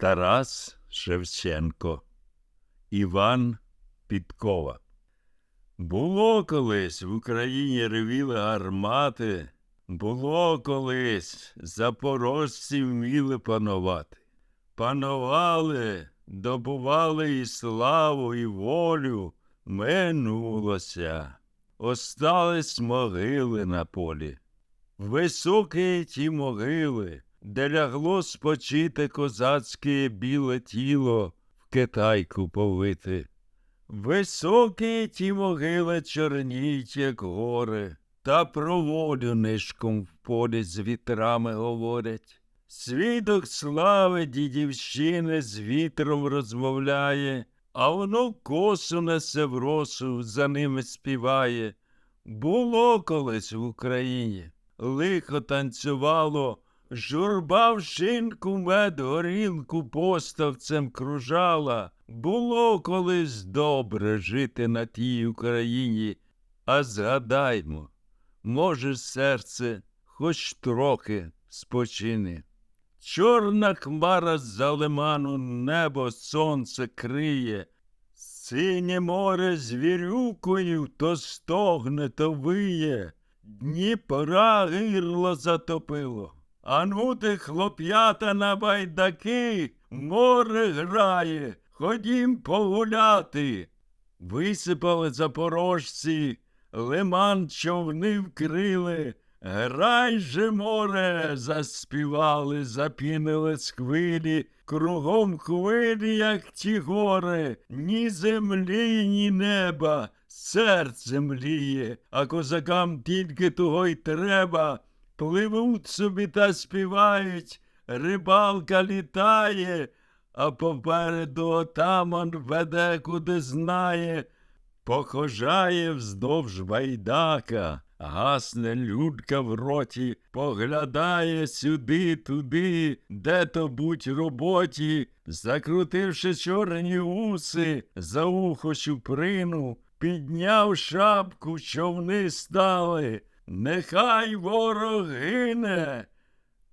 Тарас Шевченко, Іван Підкова. Було колись в Україні ревіли гармати, було колись запорожці вміли панувати. Панували, добували і славу, і волю, минулося. Остались могили на полі. Високі ті могили, де лягло спочити козацьке біле тіло в китайку повити. Високі ті могили чорніть, як гори, та про волю нишком в полі з вітрами говорять. Свідок слави дідівщини з вітром розмовляє, а воно косу несе в росу, за ними співає. Було колись в Україні, лихо танцювало, журба в шинку мед горілку поставцем кружала. Було колись добре жити на тій Україні, а згадаймо, може, серце хоч трохи спочине. Чорна хмара з-за лиману небо сонце криє, Синє море звірюкою то стогне, то виє, Дніпра гирло затопило. Ану ти, хлоп'ята на байдаки, море грає, ходім погуляти. Висипали запорожці, лиман човни вкрили, Грай же, море, заспівали, запінили хвилі, кругом хвилі, як ті гори, ні землі, ні неба, серце мліє, а козакам тільки того й треба. Пливуть собі та співають, рибалка літає, а попереду отаман веде, куди знає. Похожає вздовж байдака, гасне людка в роті, поглядає сюди, туди, де то будь роботі, закрутивши чорні уси, за ухо чуприну, підняв шапку, човни стали. Нехай ворог гине,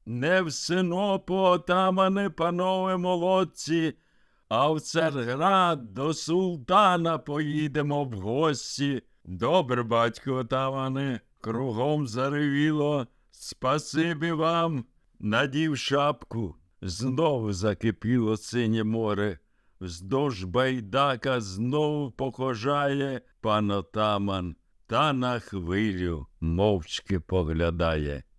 не в синопу отамане, панове молодці, а в Царград до султана поїдемо в гості. Добре, батько отамане, кругом заревіло. Спасибі вам, надів шапку. Знову закипіло синє море. Вздовж байдака знову похожає пан отаман, та на хвилю мовчки поглядає.